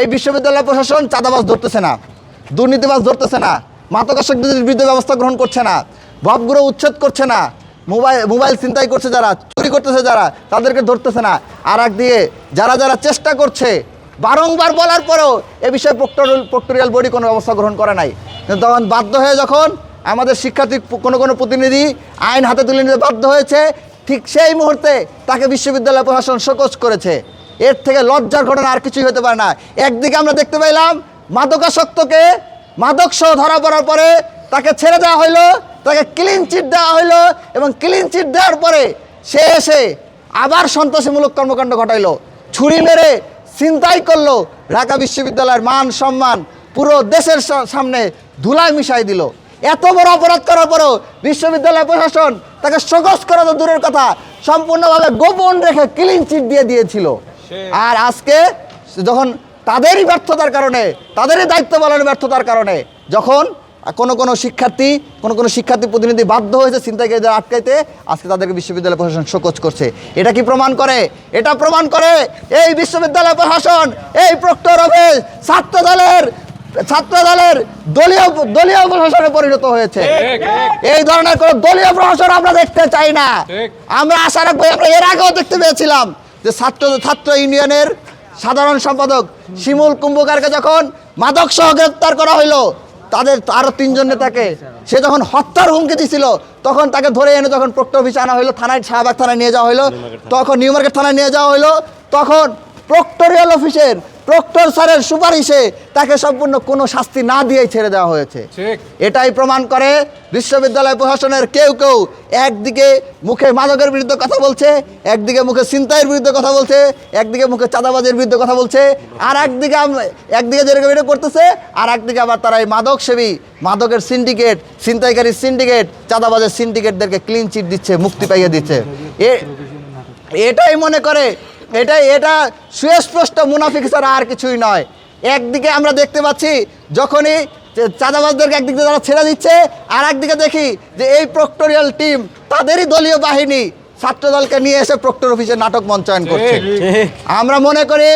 এই বিশ্ববিদ্যালয় প্রশাসন চাঁদাবাজ ধরতেছে না, দুর্নীতিবাজ ধরতেছে না মাদকাসক্তদের বিরুদ্ধে ব্যবস্থা গ্রহণ করছে না ভাবগুলো উচ্ছেদ করছে না মোবাইল মোবাইল চিন্তাই করছে যারা, চুরি করতেছে যারা, তাদেরকে ধরতেছে না। আর একদিকে যারা যারা চেষ্টা করছে, বারংবার বলার পরেও এ বিষয়ে প্রক্টোরিয়াল বডি কোনো ব্যবস্থা গ্রহণ করে নাই। তখন বাধ্য হয়ে যখন আমাদের শিক্ষার্থী কোনো কোনো প্রতিনিধি আইন হাতে তুলে নিতে বাধ্য হয়েছে, ঠিক সেই মুহূর্তে তাকে বিশ্ববিদ্যালয় প্রশাসন শোকজ করেছে। এর থেকে লজ্জার ঘটনা আর কিছুই হতে পারে না। একদিকে আমরা দেখতে পাইলাম মাদকাসক্তকে মাদক সহ ধরা পড়ার পরে তাকে ছেড়ে দেওয়া হইল, তাকে ক্লিন চিট দেওয়া হইল এবং ক্লিন চিট দেওয়ার পরে সে এসে আবার সন্ত্রাসীমূলক কর্মকাণ্ড ঘটাইলো। ছুরি মেরে চিন্তাই করল, ঢাকা বিশ্ববিদ্যালয়ের মান সম্মান পুরো দেশের সামনে ধুলায় মিশাই দিল। এত বড় অপরাধ করার পরেও বিশ্ববিদ্যালয় প্রশাসন তাকে সকস করা তো দূরের কথা, সম্পূর্ণভাবে গোপন রেখে ক্লিন চিট দিয়ে দিয়েছিল। আর আজকে যখন তাদেরই ব্যর্থতার কারণে তাদেরই দায়িত্ব পালনের ব্যর্থতার কারণে যখন কোনো কোনো শিক্ষার্থী কোনো কোনো শিক্ষার্থী প্রতিনিধি বাধ্য হয়েছে ছিনতাইকারীদের আটকাইতে আজকে তাদেরকে বিশ্ববিদ্যালয় প্রশাসন শোকজ করছে। এটা কি প্রমাণ করে? এটা প্রমাণ করে এই বিশ্ববিদ্যালয় প্রশাসন এই প্রক্টর অফিস ছাত্র দলের ছাত্র দলের দলীয় দলীয় প্রশাসনে পরিণত হয়েছে। এই ধরনের কোনো দলীয় প্রশাসন আমরা দেখতে চাই না। আমরা আশা রাখব আমরা এর আগেও দেখতে পেয়েছিলাম যে ছাত্র ছাত্র ইউনিয়নের সাধারণ সম্পাদক শিমুল কুম্ভকারকে যখন মাদক সহ গ্রেপ্তার করা হইল তাদের আরও তিনজন নেতাকে সে যখন হত্যার হুমকি দিছিল তখন তাকে ধরে এনে যখন প্রক্টর অফিসে আনা হইল থানায় শাহবাগ থানায় নিয়ে যাওয়া হইল তখন নিউ মার্কেট থানায় নিয়ে যাওয়া হইল তখন প্রক্টোরিয়াল অফিসের প্রক্টর স্যারের সুপারিশে তাকে সম্পূর্ণ কোনো শাস্তি না দিয়েই ছেড়ে দেওয়া হয়েছে। এটাই প্রমাণ করে বিশ্ববিদ্যালয় প্রশাসনের কেউ কেউ একদিকে মুখে মাদকের বিরুদ্ধে কথা বলছে একদিকে মুখে ছিনতাইয়ের বিরুদ্ধে কথা বলছে একদিকে মুখে চাঁদাবাজের বিরুদ্ধে কথা বলছে আর একদিকে একদিকে যেরকম এটা করতেছে আর একদিকে আবার তারা এই মাদক সেবী মাদকের সিন্ডিকেট ছিনতাইকারী সিন্ডিকেট চাঁদাবাজের সিন্ডিকেটদেরকে ক্লিন চিট দিচ্ছে মুক্তি পাইয়ে দিচ্ছে। এ এটাই মনে করে এটাই এটা সুস্পষ্ট মুনাফিক ছাড়া আর কিছুই নয়। একদিকে আমরা দেখতে পাচ্ছি যখনই চাঁদাবাজদেরকে একদিকে তারা ছেড়ে দিচ্ছে আর একদিকে দেখি যে এই প্রক্টোরিয়াল টিম তাদেরই দলীয় বাহিনী ছাত্রদলকে নিয়ে এসে প্রক্টর অফিসে নাটক মঞ্চায়ন করছে। আমরা মনে করি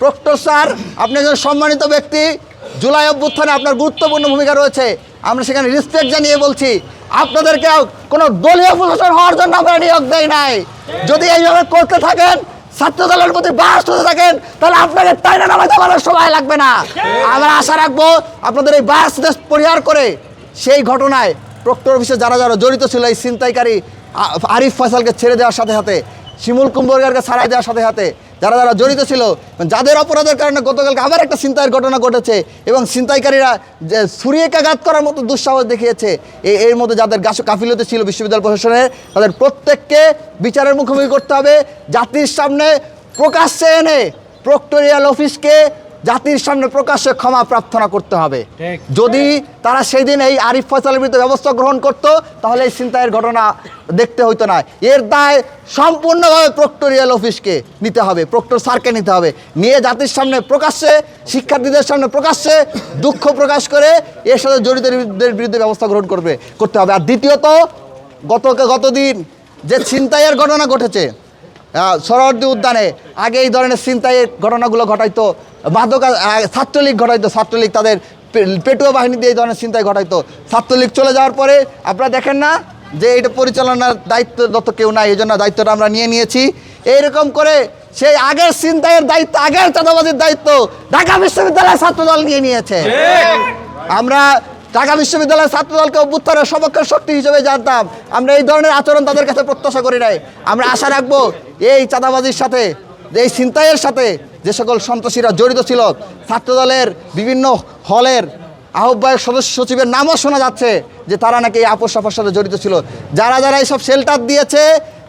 প্রক্টর স্যার আপনি একজন সম্মানিত ব্যক্তি জুলাই অভ্যুত্থানে আপনার গুরুত্বপূর্ণ ভূমিকা রয়েছে। আমরা সেখানে রেসপেক্ট জানিয়ে বলছি আপনাদেরকে কোনো দলীয় প্রশাসন হওয়ার জন্য আমরা নিয়োগ দেয় নাই। যদি এইভাবে করতে থাকেন ছাত্র প্রতি বাস হতে থাকেন, তাহলে আপনাকে টাইনা নামাইতে পারার সময় লাগবে না। আমরা আশা রাখব আপনাদের এই বাস দেশ পরিহার করে সেই ঘটনায় প্রক্টর অফিসে যারা যারা জড়িত ছিল এই ছিনতাইকারী আরিফ ফয়সালকে ছেড়ে দেওয়ার সাথে সাথে, শিমুল কুম্বরগারকে ছাড়াই দেওয়ার সাথে সাথে যারা যারা জড়িত ছিল, যাদের অপরাধের কারণে গতকালকে আবার একটা ছিনতাইয়ের ঘটনা ঘটেছে এবং ছিনতাইকারীরা যে ছুরিয়েকাঘাত করার মতো দুঃসাহস দেখিয়েছে এর মধ্যে যাদের কাফিলতে ছিল বিশ্ববিদ্যালয় প্রশাসনের, তাদের প্রত্যেককে বিচারের মুখোমুখি করতে হবে। জাতির সামনে প্রকাশ্যে এনে প্রক্টোরিয়াল অফিসকে জাতির সামনে প্রকাশ্যে ক্ষমা প্রার্থনা করতে হবে। যদি তারা সেই দিন এই আরিফ ফয়সালের বিরুদ্ধে ব্যবস্থা গ্রহণ করত তাহলে এই ছিনতাইয়ের ঘটনা দেখতে হইতো না। এর দায় সম্পূর্ণভাবে প্রক্টোরিয়াল অফিসকে নিতে হবে প্রক্টর স্যারকে নিতে হবে। নিয়ে জাতির সামনে প্রকাশ্যে শিক্ষার্থীদের সামনে প্রকাশ্যে দুঃখ প্রকাশ করে এর সাথে জড়িতদের বিরুদ্ধে ব্যবস্থা গ্রহণ করবে করতে হবে। আর দ্বিতীয়ত গত গতদিন যে ছিনতাইয়ের ঘটনা ঘটেছে আহ, উদ্যানে আগে এই ধরনের ছিনতাইয়ের ঘটনাগুলো ঘটাইতো মাদক ছাত্রলীগ ঘটাইতো ছাত্রলীগ তাদের পেটুয়া বাহিনী দিয়ে এই ধরনের চিন্তায় ঘটাইতো। ছাত্রলীগ চলে যাওয়ার পরে আপনারা দেখেন না যে এটা পরিচালনার দায়িত্ব যত কেউ নাই এই জন্য দায়িত্বটা আমরা নিয়ে নিয়েছি। এইরকম করে সেই আগের চিন্তায়ের দায়িত্ব আগের চাঁদাবাজির দায়িত্ব ঢাকা বিশ্ববিদ্যালয়ের ছাত্রদল নিয়ে নিয়েছে। আমরা ঢাকা বিশ্ববিদ্যালয়ের ছাত্রদলকে অভ্যুত্থানের সপক্ষের শক্তি হিসেবে জানতাম। আমরা এই ধরনের আচরণ তাদের কাছে প্রত্যাশা করি নাই। আমরা আশা রাখব এই চাঁদাবাজির সাথে এই ছিনতাইয়ের সাথে যে সকল সন্ত্রাসীরা জড়িত ছিল, ছাত্রদলের বিভিন্ন হলের আহ্বায়ক সদস্য সচিবের নামও শোনা যাচ্ছে যে তারা নাকি এই আপোষ সাফার সাথে জড়িত ছিল। যারা যারা এইসব শেল্টার দিয়েছে,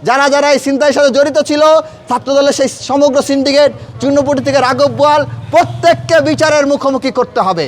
যারা যারা এই চিন্তায় সাথে জড়িত ছিল, ছাত্রদলের সেই সমগ্র সিন্ডিকেট চূর্ণপটি থেকে রাঘব বোয়াল প্রত্যেককে বিচারের মুখোমুখি করতে হবে।